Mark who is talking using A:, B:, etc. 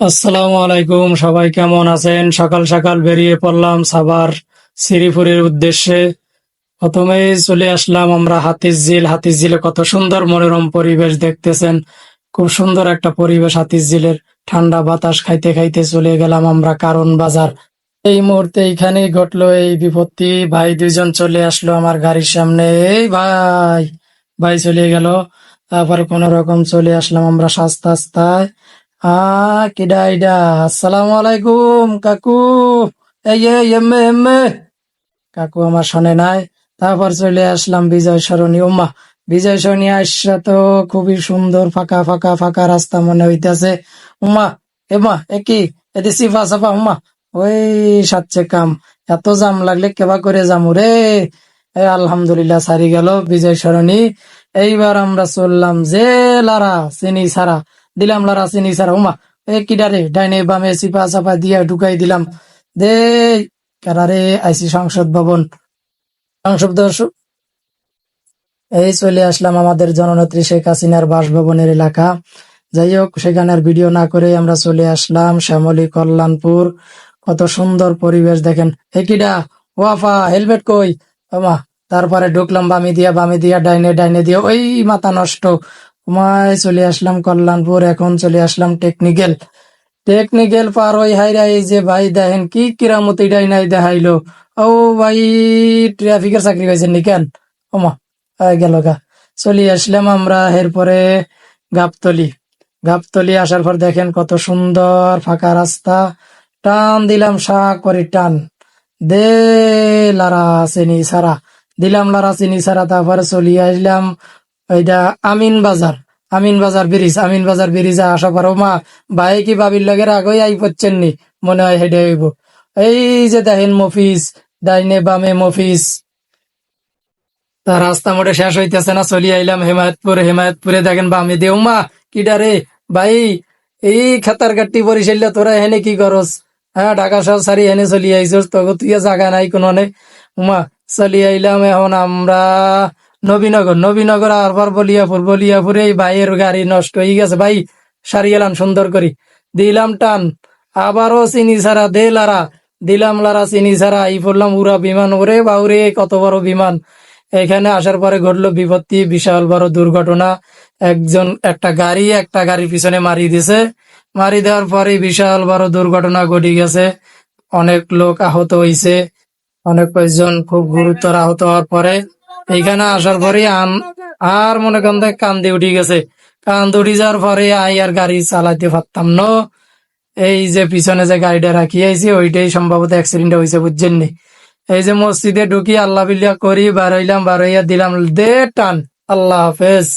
A: আসসালামু আলাইকুম, সবাই কেমন আছেন? সকাল সকাল বেরিয়ে পড়লাম সাভার শ্রীপুরের উদ্দেশ্যে। প্রথমেই চলে আসলাম আমরা হাতির ঝিল হাতির ঝিলে কত সুন্দর মনোরম পরিবেশ দেখতেছেন। খুব সুন্দর একটা পরিবেশ হাতির ঝিলের ঠান্ডা বাতাস খাইতে খাইতে চলে গেলাম আমরা কারণ বাজার। এই মুহূর্তে এইখানেই ঘটলো এই বিপত্তি। ভাই দুইজন চলে আসলো আমার গাড়ির সামনে। এই ভাই ভাই চলে গেল। তারপরে কোন রকম চলে আসলাম আমরা সাস্তা আস্তায় আহ কিডা ইডা আসসালামু আলাইকুম কাকু এই এম্মে এম্মে কাকু আমার শোনে নাই তারপর চলে আসলাম বিজয় সরণী উম্মা বিজয় সরণী আসা তো খুবই সুন্দর ফাঁকা ফাঁকা ফাঁকা রাস্তা মনে হইতাছে উম্মা এমা একই এদি সিফা সাফা উম্মা ওই সাচ্ছে কাম এত জাম লাগলে কেবা করে যামু রে আলহামদুলিল্লাহ সারি গেল বিজয় সরণী এইবার আমরা চললাম যে লারা চিনি সারা দিলাম লারা চিনি সারা উমা এ কিডারে ডাইনে বামে চিপা চাপা দিয়া ঢুকাই দিলাম। দে কারারে আইসি সংসদ ভবন সংসদ এই চলে আসলাম আমাদের জননেত্রী শেখ হাসিনার বাসভবনের এলাকা। যাই হোক, সেখানে ভিডিও না করে আমরা চলে আসলাম শ্যামলী কল্যাণপুর। কত সুন্দর পরিবেশ দেখেন। একিডা ওয়াফা, হেলমেট কই? আমা তারপরে ঢুকলাম বামি দিয়া বামি দিয়া, ডাইনে ডাইনে দিয়া। ওই মাথা নষ্ট। উমায় চলে আসলাম কল্যাণপুর, এখন চলে আসলাম টেকনিক্যাল টেকনিক্যাল পার ওই হাইরা যে, ভাই দেখেন কি কিরামতি ডাইনাই দেখাইলো? ও ভাই ট্রাফিকের চাকরি পাইছেন নি কেন? ওমা গেল গা। চলে আসলাম আমরা এরপরে গাবতলি। গাবতলি আসার পর দেখেন কত সুন্দর ফাঁকা রাস্তা। টান দিলাম শাক করে টান। দে লারা চিনি সারা দিলাম লারা চিনি সারা তারপরে চলে আসলাম ওইটা আমিন বাজার আমিন বাজার ব্রিজ, আমিন বাজার ব্রিজে আসা পারো মা ভাই কি বাবির লগের আগেই আই পড়ছেন নি? মনে হয় হেডে হইব। এই যে দেখেন মফিস ডাইনে বামে মফিস রাস্তা মোটে শেষ হইতেছে না, চলি আইলাম হেমায়তপুর, হেমায়তপুরে দেখেন বামে দেও মা কিডা রে, ভাই, এই খাতার গাট্টি বরিশাল্লা তোরা হেনে কি করস? হ্যাঁ ঢাকা শহর সারি হেনে চলি আইস তবে তুই জায়গা নাই কোনো নে উমা চলি আইলাম এখন আমরা। নবীনগর নবীনগর আর পর বলিয়াপুর বলিয়াপুরে এই ভাইয়ের গাড়ি নষ্ট হয়ে গেছে। ভাই, সারি এলাম সুন্দর করি। দিলাম টান, আবারও চিনি ছাড়া দে লারা। দিলাম লারা চিনি ছাড়া, এই পড়লাম উড়া বিমান। ওরে বাউরে, কত বড় বিমান। এখানে আসার পরে ঘটলো বিপত্তি, বিশাল বড় দুর্ঘটনা। একজন, একটা গাড়ি, একটা গাড়ির পিছনে মারি দিছে। মারি দেওয়ার পরে বিশাল বড় দুর্ঘটনা ঘটে গেছে। অনেক লোক আহত হইছে। অনেক কয়েকজন খুব গুরুতর আহত হওয়ার পরে এইখানে আসার পরে আন আর মনে করেন কান্দে উঠে গেছে। কান্দ উঠে যাওয়ার পরে আই আর গাড়ি চালাইতে পারতাম ন। এই যে পিছনে যে গাড়িটা রাখি আইছি, ওইটাই সম্ভবত অ্যাক্সিডেন্ট হয়েছে বুঝছেন নি? এই যে মসজিদে ঢুকি, আল্লাহ বিল্লাহ করি বাড়াইলাম বাড়াইয়া দিলাম, দে টান। আল্লাহ হাফেজ।